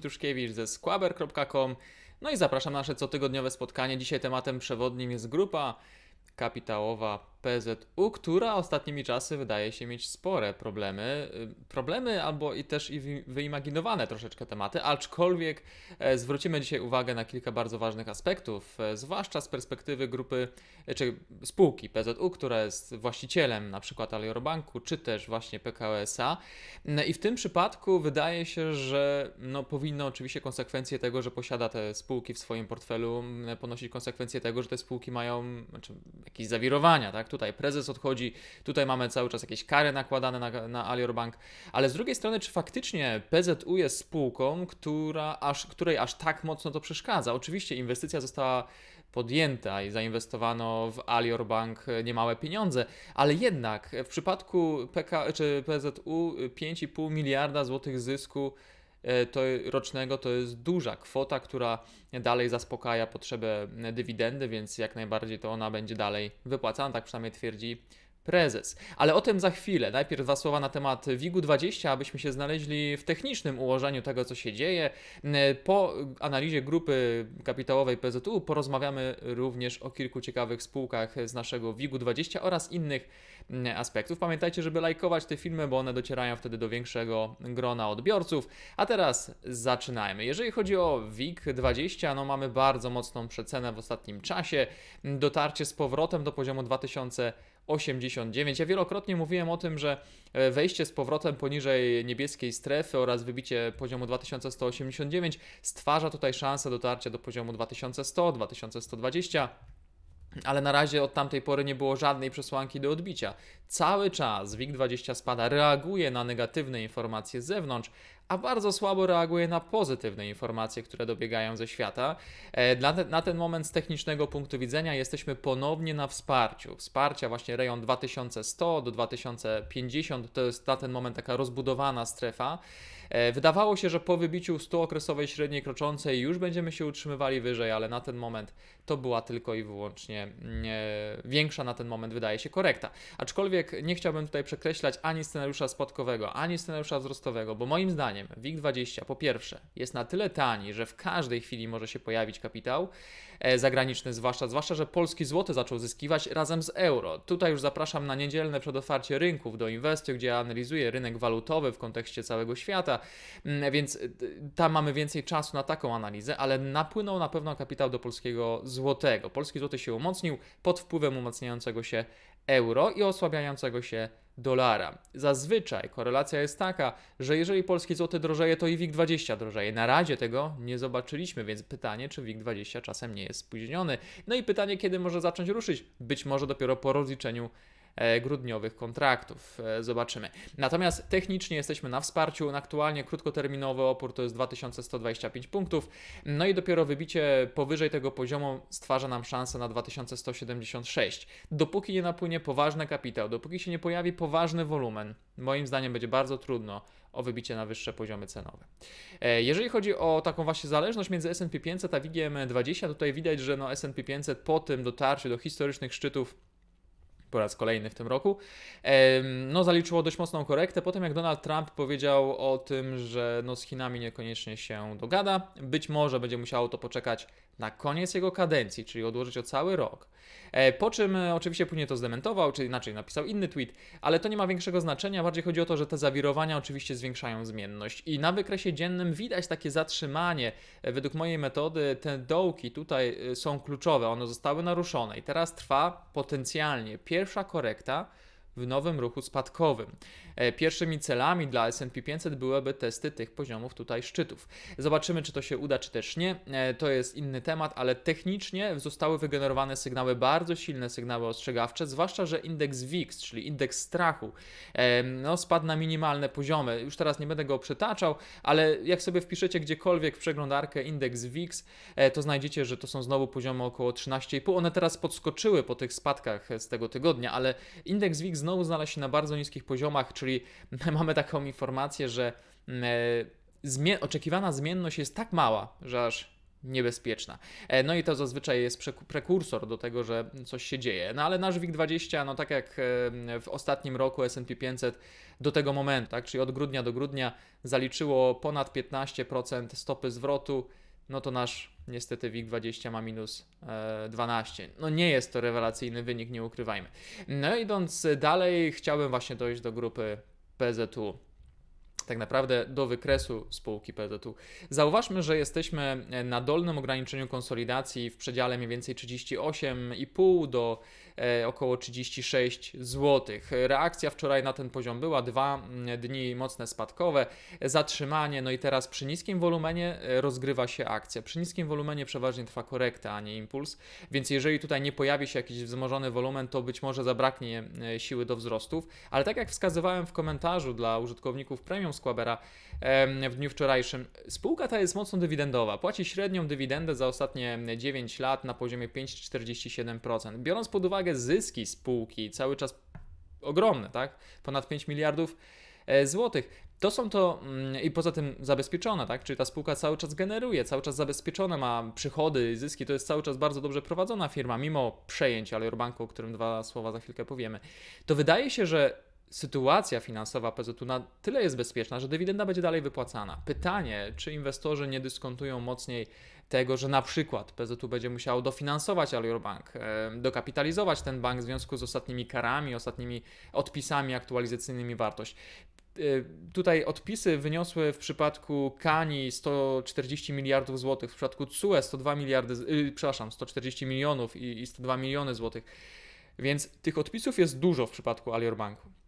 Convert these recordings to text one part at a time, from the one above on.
Tuszkiewicz ze squaber.com. No i zapraszam na nasze cotygodniowe spotkanie. Dzisiaj tematem przewodnim jest grupa kapitałowa PZU, która ostatnimi czasy wydaje się mieć spore problemy. Y, Problemy albo i też i wy- wyimaginowane troszeczkę tematy, aczkolwiek e, zwrócimy dzisiaj uwagę na kilka bardzo ważnych aspektów, e, zwłaszcza z perspektywy grupy e, czy spółki PZU, która jest właścicielem na przykład Alior Banku, czy też właśnie PKO SA. No I w tym przypadku wydaje się, że no, powinno oczywiście konsekwencje tego, że posiada te spółki w swoim portfelu, m, ponosić konsekwencje tego, że te spółki mają znaczy, jakieś zawirowania, tak? Tutaj prezes odchodzi, tutaj mamy cały czas jakieś kary nakładane na, na Alior Bank, ale z drugiej strony, czy faktycznie PZU jest spółką, która aż, której aż tak mocno to przeszkadza? Oczywiście inwestycja została podjęta i zainwestowano w Alior Bank niemałe pieniądze, ale jednak w przypadku PK, czy PZU 5,5 miliarda złotych zysku to rocznego to jest duża kwota, która dalej zaspokaja potrzebę dywidendy, więc jak najbardziej to ona będzie dalej wypłacana, tak przynajmniej twierdzi prezes. Ale o tym za chwilę. Najpierw dwa słowa na temat WIG-20, abyśmy się znaleźli w technicznym ułożeniu tego, co się dzieje. Po analizie grupy kapitałowej PZU porozmawiamy również o kilku ciekawych spółkach z naszego WIG-20 oraz innych mm, aspektów. Pamiętajcie, żeby lajkować te filmy, bo one docierają wtedy do większego grona odbiorców. A teraz zaczynajmy. Jeżeli chodzi o WIG-20, no mamy bardzo mocną przecenę w ostatnim czasie. Dotarcie z powrotem do poziomu 2089. Ja wielokrotnie mówiłem o tym, że e, wejście z powrotem poniżej niebieskiej strefy oraz wybicie poziomu 2189 stwarza tutaj szansę dotarcia do poziomu 2100, 2120 ale na razie od tamtej pory nie było żadnej przesłanki do odbicia. Cały czas WIG20 spada, reaguje na negatywne informacje z zewnątrz, a bardzo słabo reaguje na pozytywne informacje, które dobiegają ze świata. E, na ten moment z technicznego punktu widzenia jesteśmy ponownie na wsparciu. Wsparcia właśnie rejon 2100 do 2050 to jest na ten moment taka rozbudowana strefa. E, Wydawało się, że po wybiciu 100 okresowej średniej kroczącej już będziemy się utrzymywali wyżej, ale na ten moment to była tylko i wyłącznie mm, e, większa na ten moment wydaje się korekta. Aczkolwiek nie chciałbym tutaj przekreślać ani scenariusza spadkowego, ani scenariusza wzrostowego, bo moim zdaniem WIG20 po pierwsze jest na tyle tani, że w każdej chwili może się pojawić kapitał zagraniczny, zwłaszcza, zwłaszcza, że polski złoty zaczął zyskiwać razem z euro. Tutaj już zapraszam na niedzielne przedotwarcie rynków do Investio, gdzie analizuję rynek walutowy w kontekście całego świata, Mm, więc y, tam mamy więcej czasu na taką analizę, ale napłynął na pewno kapitał do polskiego złotego. Polski złoty się umocnił pod wpływem umacniającego się euro i osłabiającego się dolara. Zazwyczaj korelacja jest taka, że jeżeli polski złoty drożeje, to i WIG20 drożeje. Na razie tego nie zobaczyliśmy, więc pytanie, czy WIG20 czasem nie jest spóźniony. No i pytanie, kiedy może zacząć ruszyć? Być może dopiero po rozliczeniu grudniowych kontraktów. E, Zobaczymy. Natomiast technicznie jesteśmy na wsparciu. Aktualnie krótkoterminowy opór to jest 2125 punktów. No i dopiero wybicie powyżej tego poziomu stwarza nam szansę na 2176. Dopóki nie napłynie poważny kapitał, dopóki się nie pojawi poważny wolumen, moim zdaniem będzie bardzo trudno o wybicie na wyższe poziomy cenowe. E, Jeżeli chodzi o taką właśnie zależność między S&P 500 a WIG-20, tutaj widać, że no S&P 500 po tym dotarciu do historycznych szczytów po raz kolejny w tym roku. No, zaliczyło dość mocną korektę. Potem, jak Donald Trump powiedział o tym, że no, z Chinami niekoniecznie się dogada, być może będzie musiało to poczekać na koniec jego kadencji, czyli odłożyć o cały rok. E, Po czym e, oczywiście później to zdementował, czy inaczej napisał inny tweet, ale to nie ma większego znaczenia. Bardziej chodzi o to, że te zawirowania oczywiście zwiększają zmienność. I na wykresie dziennym widać takie zatrzymanie. E, Według mojej metody te dołki tutaj są kluczowe, one zostały naruszone i teraz trwa potencjalnie pierwsza korekta w nowym ruchu spadkowym. E, Pierwszymi celami dla S&P 500 byłyby testy tych poziomów tutaj szczytów. Zobaczymy, czy to się uda, czy też nie. E, To jest inny temat, ale technicznie zostały wygenerowane sygnały, bardzo silne sygnały ostrzegawcze, zwłaszcza, że indeks VIX, czyli indeks strachu, e, no, spadł na minimalne poziomy. Już teraz nie będę go przytaczał, ale jak sobie wpiszecie gdziekolwiek w przeglądarkę indeks VIX, to znajdziecie, że to są znowu poziomy około 13,5. One teraz podskoczyły po tych spadkach z tego tygodnia, ale indeks WIG znowu znalazł się na bardzo niskich poziomach, czyli mamy taką informację, że mm, e, zmie- oczekiwana zmienność jest tak mała, że aż niebezpieczna. E, No i to zazwyczaj jest prekursor do tego, że coś się dzieje. No ale nasz WIG20, no tak jak e, w ostatnim roku S&P 500 do tego momentu, tak, czyli od grudnia do grudnia zaliczyło ponad 15% stopy zwrotu, no to nasz niestety WIG20 ma minus e, 12. No nie jest to rewelacyjny wynik, nie ukrywajmy. No idąc dalej, chciałbym właśnie dojść do grupy PZU tak naprawdę do wykresu spółki PZU. Zauważmy, że jesteśmy na dolnym ograniczeniu konsolidacji w przedziale mniej więcej 38,5 do e, około 36 zł. Reakcja wczoraj na ten poziom była dwa mm, dni mocne spadkowe, zatrzymanie, no i teraz przy niskim wolumenie e, rozgrywa się akcja. Przy niskim wolumenie przeważnie trwa korekta, a nie impuls, więc jeżeli tutaj nie pojawi się jakiś wzmożony wolumen, to być może zabraknie e, siły do wzrostów, ale tak jak wskazywałem w komentarzu dla użytkowników premium Squabera em, w dniu wczorajszym, spółka ta jest mocno dywidendowa. Płaci średnią dywidendę za ostatnie 9 lat na poziomie 5,47%. Biorąc pod uwagę zyski spółki, cały czas ogromne, tak? Ponad 5 miliardów e, złotych. To są to mm, i poza tym zabezpieczone, tak? Czyli ta spółka cały czas generuje, cały czas zabezpieczone ma przychody, zyski. To jest cały czas bardzo dobrze prowadzona firma, mimo przejęcia Banku, o którym dwa słowa za chwilkę powiemy. To wydaje się, że sytuacja finansowa PZU na tyle jest bezpieczna, że dywidenda będzie dalej wypłacana. Pytanie, czy inwestorzy nie dyskontują mocniej tego, że na przykład PZU będzie musiał dofinansować Alior Bank, e, dokapitalizować ten bank w związku z ostatnimi karami, ostatnimi odpisami aktualizacyjnymi wartość. E, Tutaj odpisy wyniosły w przypadku Kani 140 miliardów złotych, w przypadku CUE 102 miliardy, y, przepraszam, 140 milionów i 102 miliony złotych. Więc tych odpisów jest dużo w przypadku Alior Banku.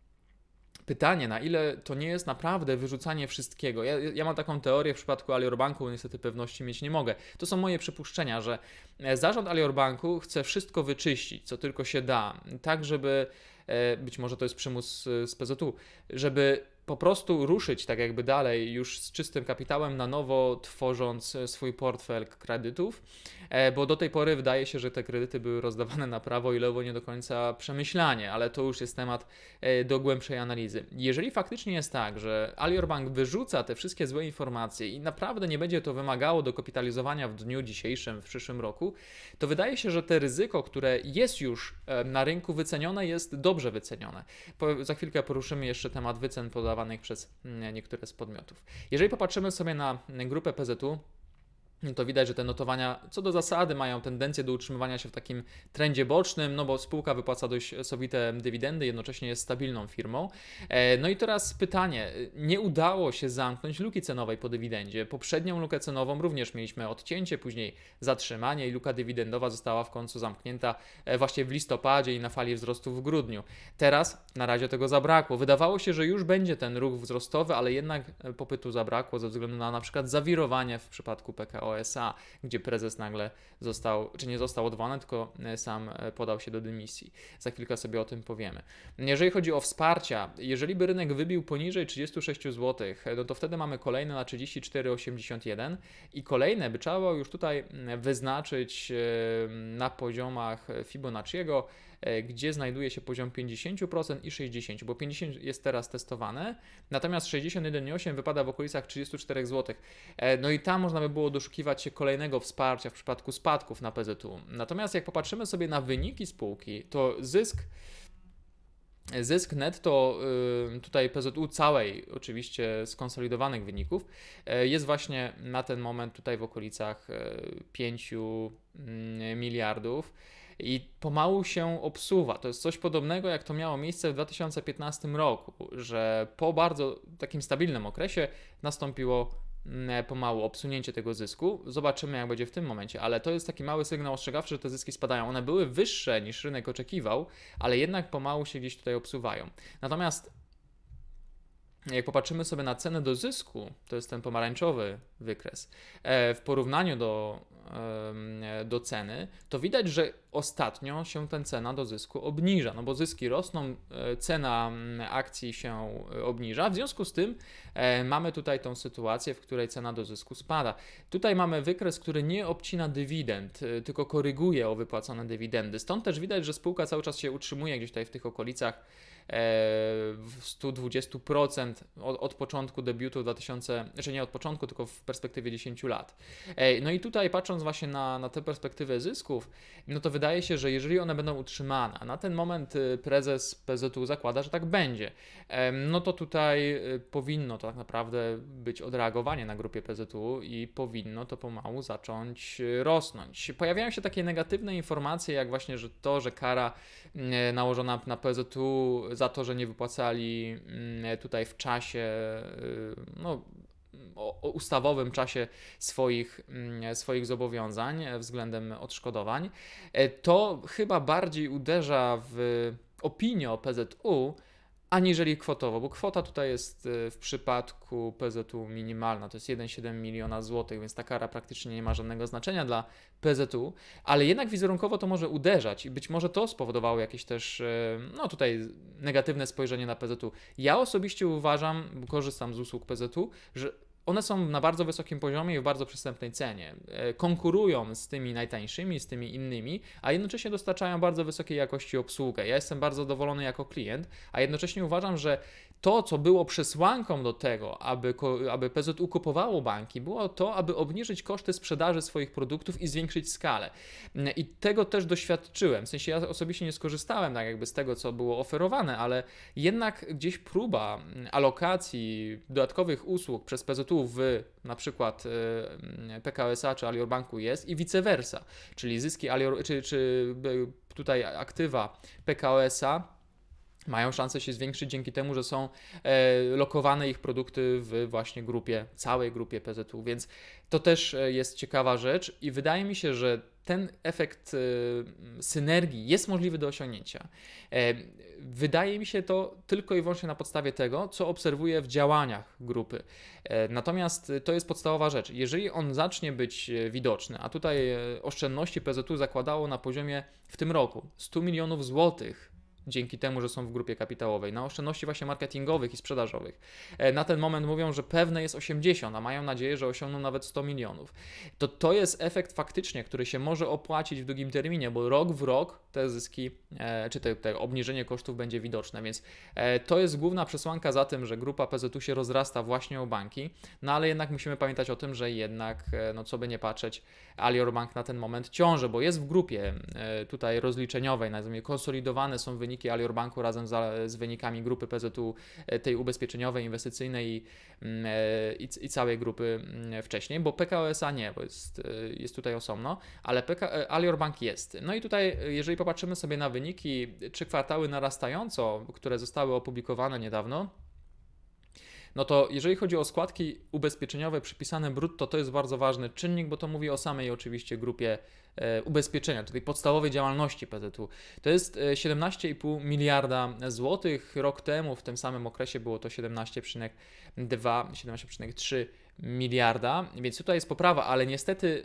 Pytanie, na ile to nie jest naprawdę wyrzucanie wszystkiego. Ja, ja mam taką teorię w przypadku Alior Banku, niestety pewności mieć nie mogę. To są moje przypuszczenia, że e, zarząd Alior Banku chce wszystko wyczyścić, co tylko się da, tak żeby, e, być może to jest przymus e, z PZU, żeby po prostu ruszyć tak jakby dalej już z czystym kapitałem na nowo, tworząc e, swój portfel kredytów, e, bo do tej pory wydaje się, że te kredyty były rozdawane na prawo i lewo nie do końca przemyślanie, ale to już jest temat e, do głębszej analizy. Jeżeli faktycznie jest tak, że Alior Bank wyrzuca te wszystkie złe informacje i naprawdę nie będzie to wymagało dokapitalizowania w dniu dzisiejszym, w przyszłym roku, to wydaje się, że te ryzyko, które jest już na rynku wycenione, jest dobrze wycenione. Po, za chwilkę poruszymy jeszcze temat wycen podawanych przez mm, niektóre z podmiotów. Jeżeli popatrzymy sobie na mm, grupę PZU, to widać, że te notowania co do zasady mają tendencję do utrzymywania się w takim trendzie bocznym, no bo spółka wypłaca dość sowite dywidendy, jednocześnie jest stabilną firmą. E, No i teraz pytanie, nie udało się zamknąć luki cenowej po dywidendzie. Poprzednią lukę cenową również mieliśmy odcięcie, później zatrzymanie i luka dywidendowa została w końcu zamknięta e, właśnie w listopadzie i na fali wzrostu w grudniu. Teraz na razie tego zabrakło. Wydawało się, że już będzie ten ruch wzrostowy, ale jednak e, popytu zabrakło ze względu na na przykład zawirowanie w przypadku PKO SA, gdzie prezes nagle został, czy nie został odwołany, tylko e, sam e, podał się do dymisji. Za chwilkę sobie o tym powiemy. Jeżeli chodzi o wsparcia, jeżeli by rynek wybił poniżej 36 zł, no to wtedy mamy kolejne na 34,81 i kolejne by trzeba było już tutaj mm, wyznaczyć e, na poziomach Fibonacciego, e, gdzie znajduje się poziom 50% i 60%, bo 50 jest teraz testowane, natomiast 61,8 wypada w okolicach 34 zł. E, No i tam można by było doszukiwać się kolejnego wsparcia w przypadku spadków na PZU. Natomiast jak popatrzymy sobie na wyniki spółki, to zysk Zysk netto y, tutaj PZU całej oczywiście skonsolidowanych wyników y, jest właśnie na ten moment tutaj w okolicach y, 5 mm, miliardów i pomału się obsuwa. To jest coś podobnego jak to miało miejsce w 2015 roku, że po bardzo takim stabilnym okresie nastąpiło mm, pomału obsunięcie tego zysku. Zobaczymy, jak będzie w tym momencie, ale to jest taki mały sygnał ostrzegawczy, że te zyski spadają. One były wyższe niż rynek oczekiwał, ale jednak pomału się gdzieś tutaj obsuwają. Natomiast jak popatrzymy sobie na cenę do zysku, to jest ten pomarańczowy wykres, e, w porównaniu do, do ceny, to widać, że ostatnio się ten cena do zysku obniża, no bo zyski rosną, e, cena akcji się e, obniża, w związku z tym e, mamy tutaj tą sytuację, w której cena do zysku spada. Tutaj mamy wykres, który nie obcina dywidend, tylko koryguje o wypłacone dywidendy. Stąd też widać, że spółka cały czas się utrzymuje gdzieś tutaj w tych okolicach 120% od, od początku debiutu 2000, znaczy nie od początku, tylko w perspektywie 10 lat. E, No i tutaj patrząc właśnie na, na tę perspektywę zysków, no to wydaje się, że jeżeli one będą utrzymane, a na ten moment y, prezes PZU zakłada, że tak będzie, em, no to tutaj y, powinno to tak naprawdę być odreagowanie na grupie PZU i powinno to pomału zacząć y, rosnąć. Pojawiają się takie negatywne informacje, jak właśnie, że to, że kara nałożona na PZU za to, że nie wypłacali mm, tutaj w czasie, y, no o, ustawowym czasie swoich, mm, swoich zobowiązań względem odszkodowań, e, to chyba bardziej uderza w opinię PZU, aniżeli kwotowo, bo kwota tutaj jest e, w przypadku PZU minimalna, to jest 1,7 miliona złotych, więc ta kara praktycznie nie ma żadnego znaczenia dla PZU, ale jednak wizerunkowo to może uderzać i być może to spowodowało jakieś też, e, no tutaj negatywne spojrzenie na PZU. Ja osobiście uważam, korzystam z usług PZU, że one są na bardzo wysokim poziomie i w bardzo przystępnej cenie. E, Konkurują z tymi najtańszymi, z tymi innymi, a jednocześnie dostarczają bardzo wysokiej jakości obsługę. Ja jestem bardzo zadowolony jako klient, a jednocześnie uważam, że to, co było przesłanką do tego, aby, aby PZU kupowało banki, było to, aby obniżyć koszty sprzedaży swoich produktów i zwiększyć skalę. Mm, I tego też doświadczyłem. W sensie ja osobiście nie skorzystałem tak jakby z tego, co było oferowane, ale jednak gdzieś próba mm, alokacji dodatkowych usług przez PZU w na przykład y, PKO SA czy Alior Banku jest i vice versa, czyli zyski Alior, czy, czy y, tutaj aktywa PKO SA mają szansę się zwiększyć dzięki temu, że są e, lokowane ich produkty w właśnie grupie, całej grupie PZU, więc to też e, jest ciekawa rzecz i wydaje mi się, że ten efekt e, synergii jest możliwy do osiągnięcia. Wydaje mi się to tylko i wyłącznie na podstawie tego, co obserwuję w działaniach grupy. Natomiast to jest podstawowa rzecz. Jeżeli on zacznie być widoczny, a tutaj oszczędności PZU zakładało na poziomie w tym roku 100 milionów złotych dzięki temu, że są w grupie kapitałowej, na oszczędności właśnie marketingowych i sprzedażowych. E, Na ten moment mówią, że pewne jest 80, a mają nadzieję, że osiągną nawet 100 milionów. To to jest efekt faktycznie, który się może opłacić w długim terminie, bo rok w rok te zyski, e, czy te, te obniżenie kosztów będzie widoczne, więc e, to jest główna przesłanka za tym, że grupa PZU się rozrasta właśnie o banki, no ale jednak musimy pamiętać o tym, że jednak, no co by nie patrzeć, Alior Bank na ten moment ciąży, bo jest w grupie tutaj rozliczeniowej, nazwijmy konsolidowane są wyniki Alior Banku razem za, z wynikami grupy PZU e, tej ubezpieczeniowej, inwestycyjnej i, mm, e, i, i całej grupy mm, wcześniej, bo PKO SA nie, bo jest, e, jest tutaj osobno, ale PK, Alior Bank jest. No i tutaj, jeżeli popatrzymy sobie na wyniki, trzy kwartały narastająco, które zostały opublikowane niedawno, no to jeżeli chodzi o składki ubezpieczeniowe przypisane brutto, to jest bardzo ważny czynnik, bo to mówi o samej oczywiście grupie e, ubezpieczenia, tej podstawowej działalności PZU. To jest e, 17,5 miliarda złotych. Rok temu w tym samym okresie było to 17,2, 17,3 miliarda, więc tutaj jest poprawa, ale niestety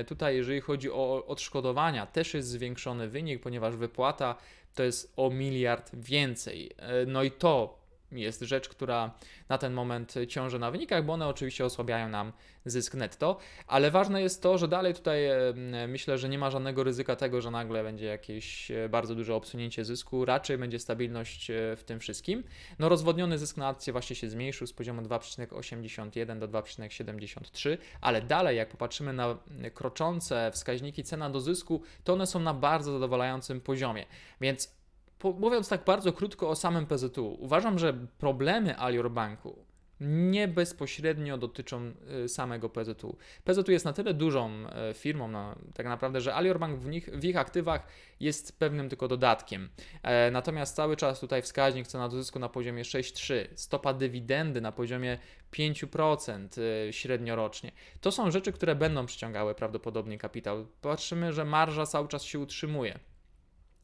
y, tutaj jeżeli chodzi o odszkodowania, też jest zwiększony wynik, ponieważ wypłata to jest o miliard więcej. E, No i to jest rzecz, która na ten moment ciąży na wynikach, bo one oczywiście osłabiają nam zysk netto, ale ważne jest to, że dalej tutaj e, myślę, że nie ma żadnego ryzyka tego, że nagle będzie jakieś e, bardzo duże obsunięcie zysku, raczej będzie stabilność e, w tym wszystkim. No rozwodniony zysk na akcję właśnie się zmniejszył z poziomu 2,81 do 2,73, ale dalej jak popatrzymy na kroczące wskaźniki cena do zysku, to one są na bardzo zadowalającym poziomie, więc mówiąc tak bardzo krótko o samym PZU, uważam, że problemy Alior Banku nie bezpośrednio dotyczą y, samego PZU. PZU jest na tyle dużą y, firmą, no, tak naprawdę, że Alior Bank w, nich, w ich aktywach jest pewnym tylko dodatkiem. E, natomiast cały czas tutaj wskaźnik cena do zysku na poziomie 6,3, stopa dywidendy na poziomie 5% y, średniorocznie. To są rzeczy, które będą przyciągały prawdopodobnie kapitał. Patrzymy, że marża cały czas się utrzymuje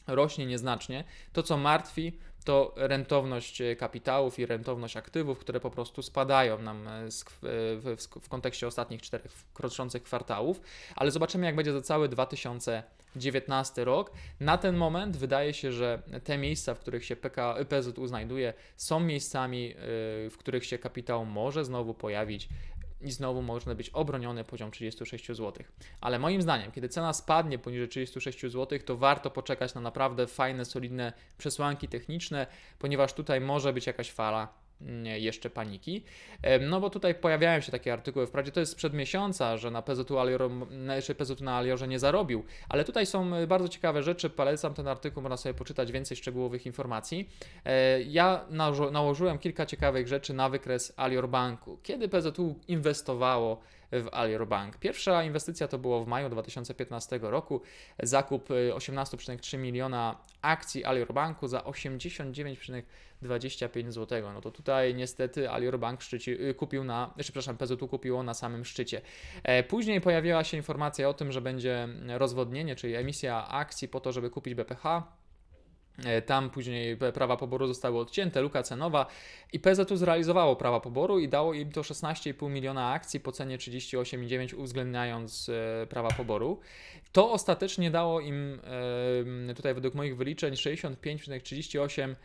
rośnie nieznacznie. To, co martwi, to rentowność e, kapitałów i rentowność aktywów, które po prostu spadają nam e, z- w, kontekście ostatnich czterech kroczących kwartałów, ale zobaczymy, jak będzie za cały 2019 rok. Na ten moment wydaje się, że te miejsca, w których się PK, PZU znajduje, są miejscami, e, w których się kapitał może znowu pojawić i znowu można być obroniony poziom 36 zł. Ale moim zdaniem, kiedy cena spadnie poniżej 36 zł, to warto poczekać na naprawdę fajne, solidne przesłanki techniczne, ponieważ tutaj może być jakaś fala jeszcze paniki. No bo tutaj pojawiają się takie artykuły, wprawdzie to jest sprzed miesiąca, że na PZU, Alior, że PZU na Aliorze nie zarobił, ale tutaj są e, bardzo ciekawe rzeczy, polecam ten artykuł, można sobie poczytać więcej szczegółowych informacji. E, Ja nało- nałożyłem kilka ciekawych rzeczy na wykres Alior Banku. Kiedy PZU inwestowało w Alior Bank? Pierwsza inwestycja to było w maju 2015 roku, zakup e, 18,3 miliona akcji Alior Banku za 89,25 zł. No to tutaj niestety Alior Bank szczyci, y, kupił na, przepraszam, PZU kupiło na samym szczycie. E, Później pojawiła się informacja o tym, że będzie rozwodnienie, czyli emisja akcji po to, żeby kupić BPH. E, Tam później prawa poboru zostały odcięte, luka cenowa i PZU zrealizowało prawa poboru i dało im to 16,5 miliona akcji po cenie 38,9 uwzględniając e, prawa poboru. To ostatecznie dało im e, tutaj według moich wyliczeń 65,38 e,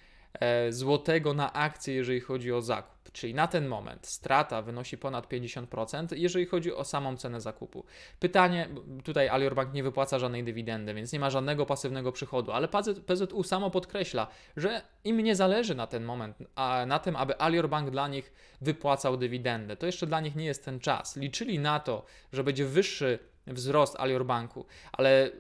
złotego na akcję, jeżeli chodzi o zakup. Czyli na ten moment strata wynosi ponad 50%, jeżeli chodzi o samą cenę zakupu. Pytanie, tutaj Alior Bank nie wypłaca żadnej dywidendy, więc nie ma żadnego pasywnego przychodu, ale PZ, PZU samo podkreśla, że im nie zależy na ten moment, a na tym, aby Alior Bank dla nich wypłacał dywidendę. To jeszcze dla nich nie jest ten czas. Liczyli na to, że będzie wyższy wzrost Alior Banku, ale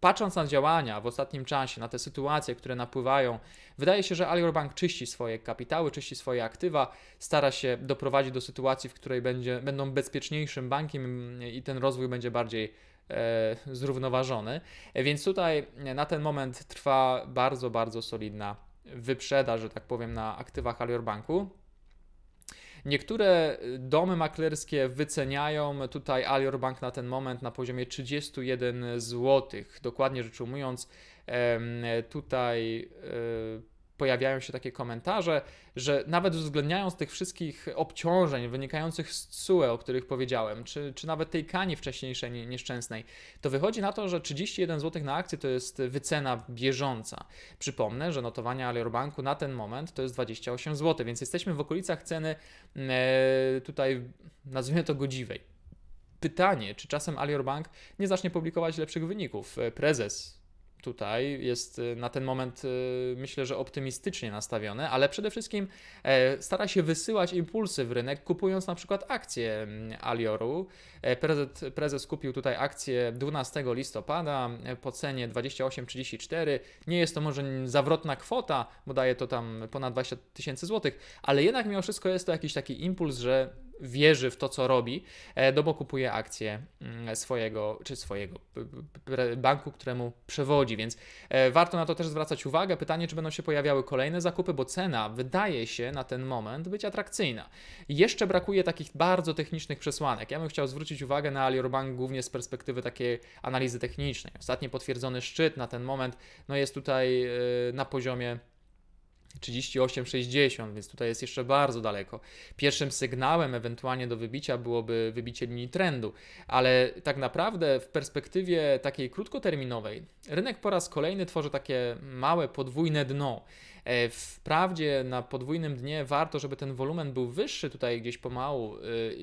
patrząc na działania w ostatnim czasie, na te sytuacje, które napływają, wydaje się, że Alior Bank czyści swoje kapitały, czyści swoje aktywa, stara się doprowadzić do sytuacji, w której będzie, będą bezpieczniejszym bankiem i ten rozwój będzie bardziej e, zrównoważony. Więc tutaj na ten moment trwa bardzo, bardzo solidna wyprzedaż, że tak powiem, na aktywach Alior Banku. Niektóre domy maklerskie wyceniają tutaj Alior Bank na ten moment na poziomie 31 zł. Dokładnie rzecz ujmując, tutaj y, pojawiają się takie komentarze, że nawet uwzględniając tych wszystkich obciążeń wynikających z CUE, o których powiedziałem, czy, czy nawet tej kani wcześniejszej nie- nieszczęsnej, to wychodzi na to, że 31 zł na akcję to jest wycena bieżąca. Przypomnę, że notowania Alior Banku na ten moment to jest 28 zł, więc jesteśmy w okolicach ceny e, tutaj, nazwijmy to godziwej. Pytanie, czy czasem Alior Bank nie zacznie publikować lepszych wyników? E, Prezes tutaj jest e, na ten moment, e, myślę, że optymistycznie nastawiony, ale przede wszystkim e, stara się wysyłać impulsy w rynek, kupując na przykład akcje mm, Alioru. E, Prezes, prezes kupił tutaj akcję 12 listopada e, po cenie 28,34. Nie jest to może zawrotna kwota, bo daje to tam ponad 20 tysięcy złotych, ale jednak mimo wszystko jest to jakiś taki impuls, że wierzy w to, co robi, e, no bo kupuje akcje mm, swojego, czy swojego banku, któremu przewodzi, więc e, warto na to też zwracać uwagę. Pytanie, czy będą się pojawiały kolejne zakupy, bo cena wydaje się na ten moment być atrakcyjna. Jeszcze brakuje takich bardzo technicznych przesłanek. Ja bym chciał zwrócić uwagę na Alior Bank głównie z perspektywy takiej analizy technicznej. Ostatni potwierdzony szczyt na ten moment no jest tutaj e, na poziomie 38,60, więc tutaj jest jeszcze bardzo daleko. Pierwszym sygnałem ewentualnie do wybicia byłoby wybicie linii trendu, ale tak naprawdę w perspektywie takiej krótkoterminowej rynek po raz kolejny tworzy takie małe podwójne dno. E, Wprawdzie na podwójnym dnie warto, żeby ten wolumen był wyższy tutaj gdzieś pomału,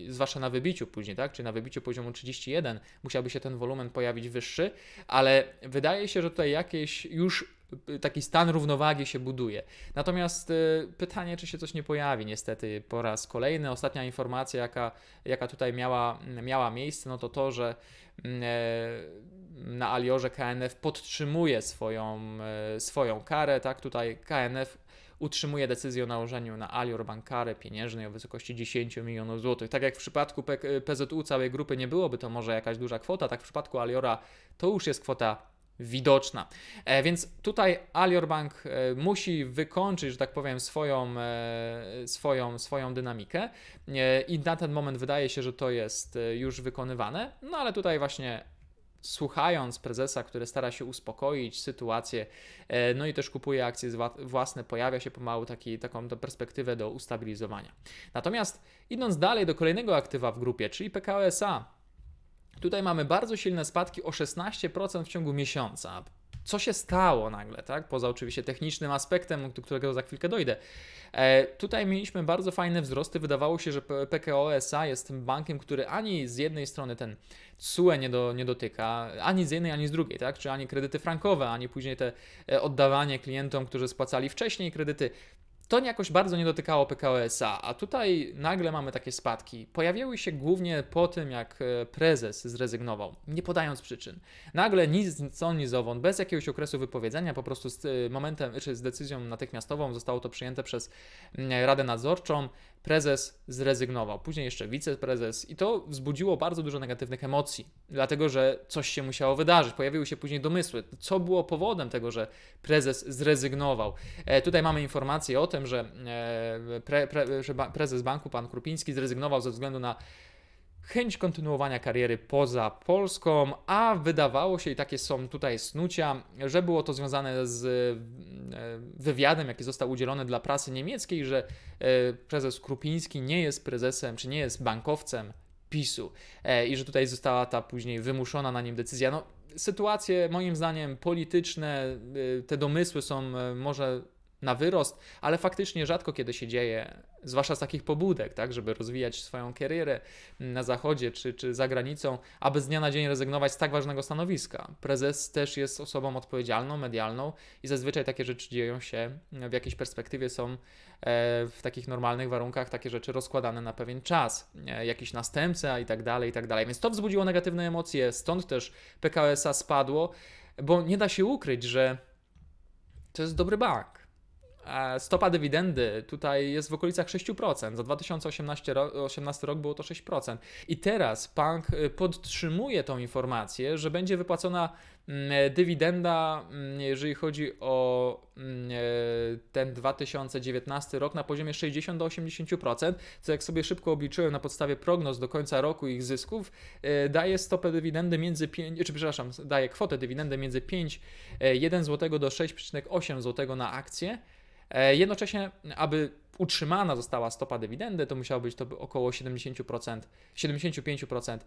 yy, zwłaszcza na wybiciu później, tak? Czyli na wybiciu poziomu 31 musiałby się ten wolumen pojawić wyższy, ale wydaje się, że tutaj jakieś już y, taki stan równowagi się buduje. Natomiast y, pytanie, czy się coś nie pojawi, niestety po raz kolejny. Ostatnia informacja, jaka, jaka tutaj miała, miała miejsce, no to to, że mm, e, na Aliorze KNF podtrzymuje swoją, e, swoją karę, tak? Tutaj KNF utrzymuje decyzję o nałożeniu na Alior Bank karę pieniężnej o wysokości 10 milionów złotych. Tak jak w przypadku PZU całej grupy nie byłoby to może jakaś duża kwota, tak w przypadku Aliora to już jest kwota widoczna. E, więc tutaj Alior Bank e, musi wykończyć, że tak powiem, swoją, e, swoją, swoją dynamikę i na ten moment wydaje się, że to jest już wykonywane, no ale tutaj właśnie słuchając prezesa, który stara się uspokoić sytuację, no i też kupuje akcje własne, pojawia się pomału taki, taką perspektywę do ustabilizowania. Natomiast idąc dalej do kolejnego aktywa w grupie, czyli PKO SA, Tutaj mamy bardzo silne spadki o 16% w ciągu miesiąca. Co się stało nagle, tak? Poza oczywiście technicznym aspektem, do którego za chwilkę dojdę. E, tutaj mieliśmy bardzo fajne wzrosty. Wydawało się, że PKO SA jest bankiem, który ani z jednej strony ten CUE nie, do, nie dotyka, ani z jednej, ani z drugiej, tak? Czy ani kredyty frankowe, ani później te e, oddawanie klientom, którzy spłacali wcześniej kredyty. To jakoś bardzo nie dotykało PKO SA, a tutaj nagle mamy takie spadki. Pojawiły się głównie po tym, jak e, prezes zrezygnował, nie podając przyczyn. Nagle nic co nic zowąd, bez jakiegoś okresu wypowiedzenia, po prostu z e, momentem, czy z decyzją natychmiastową zostało to przyjęte przez mm, Radę Nadzorczą. Prezes zrezygnował, później jeszcze wiceprezes, i to wzbudziło bardzo dużo negatywnych emocji, dlatego że coś się musiało wydarzyć. Pojawiły się później domysły, co było powodem tego, że prezes zrezygnował. E, tutaj mamy informację o tym, że, e, pre, pre, że prezes banku, pan Krupiński, zrezygnował ze względu na chęć kontynuowania kariery poza Polską, a wydawało się, i takie są tutaj snucia, że było to związane z e, wywiadem, jaki został udzielony dla prasy niemieckiej, że e, prezes Krupiński nie jest prezesem, czy nie jest bankowcem PiSu i że tutaj została ta później wymuszona na nim decyzja. No, sytuacje moim zdaniem polityczne, te domysły są może na wyrost, ale faktycznie rzadko kiedy się dzieje, zwłaszcza z takich pobudek, tak, żeby rozwijać swoją karierę na zachodzie czy, czy za granicą, aby z dnia na dzień rezygnować z tak ważnego stanowiska. Prezes też jest osobą odpowiedzialną, medialną i zazwyczaj takie rzeczy dzieją się w jakiejś perspektywie są e, w takich normalnych warunkach takie rzeczy rozkładane na pewien czas, e, jakiś następca i tak dalej, i tak dalej. Więc to wzbudziło negatywne emocje, stąd też PKS-a spadło, bo nie da się ukryć, że to jest dobry bank. E, Stopa dywidendy tutaj jest w okolicach 6%. Za 2018 rok, 18 rok było to 6%. I teraz bank y, podtrzymuje tą informację, że będzie wypłacona mm, dywidenda, mm, jeżeli chodzi o mm, e, ten 2019 rok, na poziomie 60 do 80%, co jak sobie szybko obliczyłem na podstawie prognoz do końca roku ich zysków, e, daje stopę dywidendy między 5, czy przepraszam, daje kwotę dywidendy między 5, 1 zł do 6,8 zł na akcję. E, Jednocześnie, aby utrzymana została stopa dywidendy, to musiało być to około 70%, 75%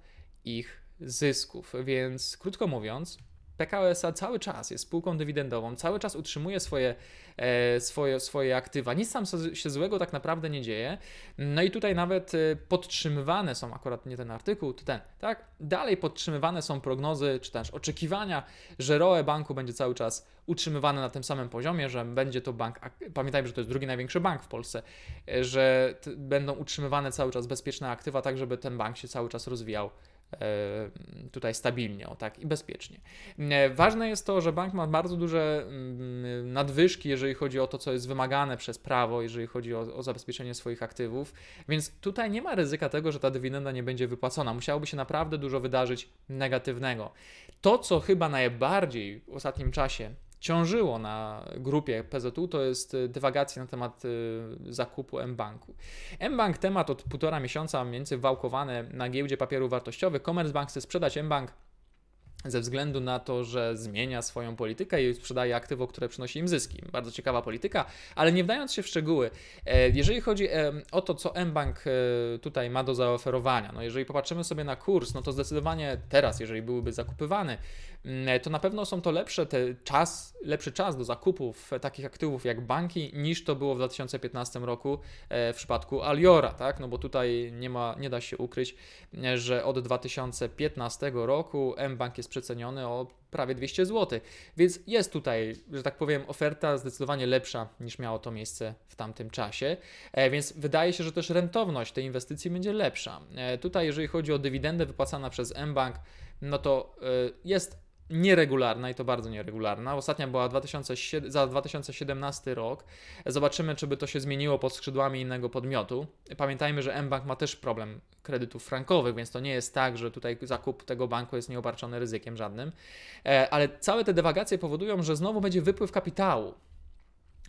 ich zysków. Więc krótko mówiąc, PKO cały czas jest spółką dywidendową, cały czas utrzymuje swoje, e, swoje, swoje aktywa. Nic tam się złego tak naprawdę nie dzieje. No i tutaj nawet e, podtrzymywane są, akurat nie ten artykuł, to ten, tak? Dalej podtrzymywane są prognozy, czy też oczekiwania, że ROE banku będzie cały czas utrzymywane na tym samym poziomie, że będzie to bank, pamiętajmy, że to jest drugi największy bank w Polsce, e, że będą utrzymywane cały czas bezpieczne aktywa, tak żeby ten bank się cały czas rozwijał tutaj stabilnie o, tak, i bezpiecznie. E, Ważne jest to, że bank ma bardzo duże mm, nadwyżki, jeżeli chodzi o to, co jest wymagane przez prawo, jeżeli chodzi o, o zabezpieczenie swoich aktywów, więc tutaj nie ma ryzyka tego, że ta dywidenda nie będzie wypłacona. Musiałoby się naprawdę dużo wydarzyć negatywnego. To, co chyba najbardziej w ostatnim czasie ciążyło na grupie PZU, to jest y, dywagacja na temat y, zakupu mBanku. mBank temat od półtora miesiąca mniej więcej wałkowany na giełdzie papierów wartościowych. Commerzbank chce sprzedać mBank ze względu na to, że zmienia swoją politykę i sprzedaje aktywo, które przynosi im zyski. Bardzo ciekawa polityka, ale nie wdając się w szczegóły, e, jeżeli chodzi e, o to, co mBank e, tutaj ma do zaoferowania, no jeżeli popatrzymy sobie na kurs, no to zdecydowanie teraz, jeżeli byłyby zakupywany, mm, to na pewno są to lepsze te czas, lepszy czas do zakupów takich aktywów jak banki, niż to było w 2015 roku w przypadku Aliora, tak? No bo tutaj nie ma, nie da się ukryć, że od 2015 roku mBank jest przeceniony o prawie 200 zł. Więc jest tutaj, że tak powiem, oferta zdecydowanie lepsza niż miało to miejsce w tamtym czasie. E, więc wydaje się, że też rentowność tej inwestycji będzie lepsza. E, tutaj, jeżeli chodzi o dywidendę wypłacana przez mBank, no to e, jest nieregularna i to bardzo nieregularna. Ostatnia była 2007, za 2017 rok. Zobaczymy, czy by to się zmieniło pod skrzydłami innego podmiotu. Pamiętajmy, że mBank ma też problem kredytów frankowych, więc to nie jest tak, że tutaj zakup tego banku jest nieobarczony ryzykiem żadnym. E, Ale całe te dywagacje powodują, że znowu będzie wypływ kapitału.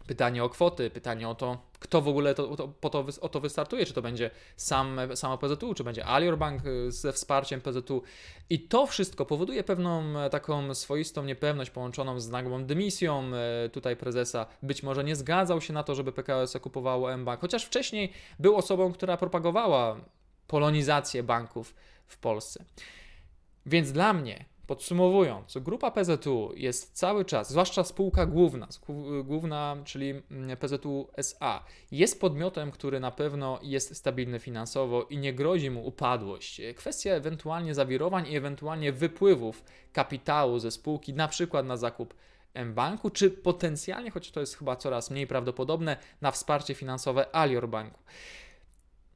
Pytanie o kwoty, pytanie o to, kto w ogóle to, to, po to, o to wystartuje, czy to będzie sam, sama PZU, czy będzie Alior Bank y, ze wsparciem PZU. I to wszystko powoduje pewną e, taką swoistą niepewność połączoną z nagłą dymisją e, tutaj prezesa. Być może nie zgadzał się na to, żeby PKS kupowało mBank, chociaż wcześniej był osobą, która propagowała polonizację banków w Polsce. Więc dla mnie Podsumowując, grupa PZU jest cały czas, zwłaszcza spółka główna, główna, czyli mm, PZU SA, jest podmiotem, który na pewno jest stabilny finansowo i nie grozi mu upadłość. Kwestia ewentualnie zawirowań i ewentualnie wypływów kapitału ze spółki, na przykład na zakup M-Banku, czy potencjalnie, choć to jest chyba coraz mniej prawdopodobne, na wsparcie finansowe Alior Banku.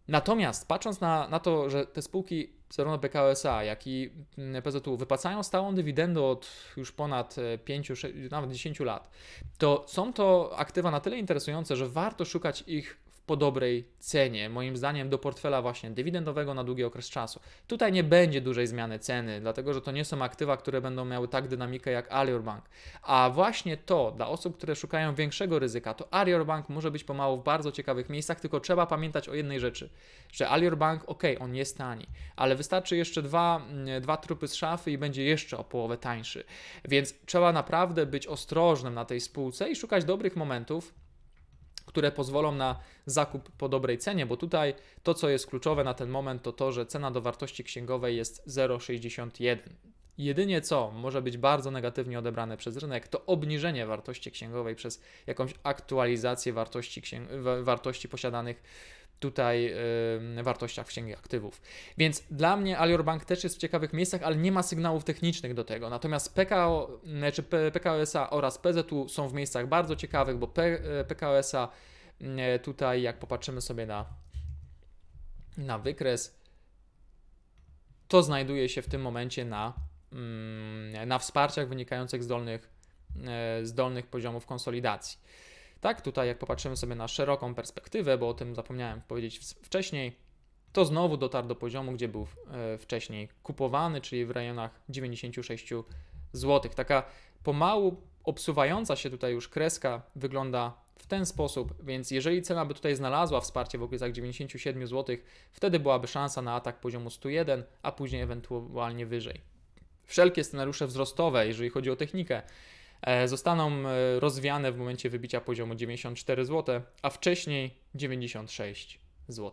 Natomiast patrząc na, na to, że te spółki zarówno PKO SA, jak i mm, PZU wypłacają stałą dywidendę od już ponad 5, nawet 10 lat, to są to aktywa na tyle interesujące, że warto szukać ich po dobrej cenie, moim zdaniem do portfela właśnie dywidendowego na długi okres czasu. Tutaj nie będzie dużej zmiany ceny, dlatego że to nie są aktywa, które będą miały tak dynamikę jak Alior Bank. A właśnie to dla osób, które szukają większego ryzyka, to Alior Bank może być pomału w bardzo ciekawych miejscach, tylko trzeba pamiętać o jednej rzeczy, że Alior Bank, ok, on jest tani, ale wystarczy jeszcze dwa, mm, dwa trupy z szafy i będzie jeszcze o połowę tańszy. Więc trzeba naprawdę być ostrożnym na tej spółce i szukać dobrych momentów, które pozwolą na zakup po dobrej cenie, bo tutaj to, co jest kluczowe na ten moment, to to, że cena do wartości księgowej jest 0,61. Jedynie co może być bardzo negatywnie odebrane przez rynek, to obniżenie wartości księgowej przez jakąś aktualizację wartości, wartości posiadanych tutaj wartościach w księgi aktywów. Więc dla mnie Alior Bank też jest w ciekawych miejscach, ale nie ma sygnałów technicznych do tego. Natomiast PKO, czy P- PKO SA oraz PZU są w miejscach bardzo ciekawych, bo P, PKO SA yy, tutaj jak popatrzymy sobie na, na wykres, to znajduje się w tym momencie na, mm, na wsparciach wynikających z dolnych, e, z dolnych poziomów konsolidacji. Tak, tutaj jak popatrzymy sobie na szeroką perspektywę, bo o tym zapomniałem powiedzieć wcześniej, to znowu dotarł do poziomu, gdzie był e, wcześniej kupowany, czyli w rejonach 96 zł. Taka pomału obsuwająca się tutaj już kreska wygląda w ten sposób, więc jeżeli cena by tutaj znalazła wsparcie w okolicach 97 zł, wtedy byłaby szansa na atak poziomu 101, a później ewentualnie wyżej. Wszelkie scenariusze wzrostowe, jeżeli chodzi o technikę, zostaną e, rozwiane w momencie wybicia poziomu 94 zł, a wcześniej 96 zł.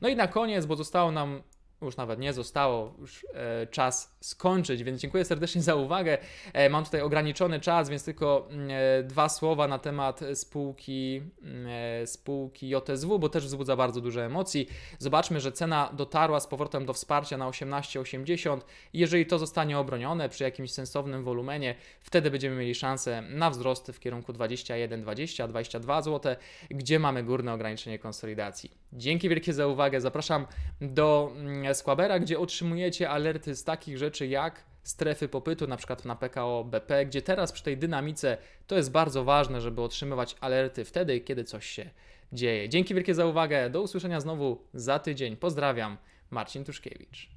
No i na koniec, bo zostało nam już nawet nie zostało, już e, czas skończyć, więc dziękuję serdecznie za uwagę. E, mam tutaj ograniczony czas, więc tylko mm, e, dwa słowa na temat spółki, mm, e, spółki JSW, bo też wzbudza bardzo dużo emocji. Zobaczmy, że cena dotarła z powrotem do wsparcia na 18,80. Jeżeli to zostanie obronione przy jakimś sensownym wolumenie, wtedy będziemy mieli szansę na wzrosty w kierunku 21, 20, 22 zł, gdzie mamy górne ograniczenie konsolidacji. Dzięki wielkie za uwagę. Zapraszam do mm, Squabera, gdzie otrzymujecie alerty z takich rzeczy jak strefy popytu, na przykład na PKO BP, gdzie teraz przy tej dynamice to jest bardzo ważne, żeby otrzymywać alerty wtedy, kiedy coś się dzieje. Dzięki wielkie za uwagę. Do usłyszenia znowu za tydzień. Pozdrawiam. Marcin Tuszkiewicz.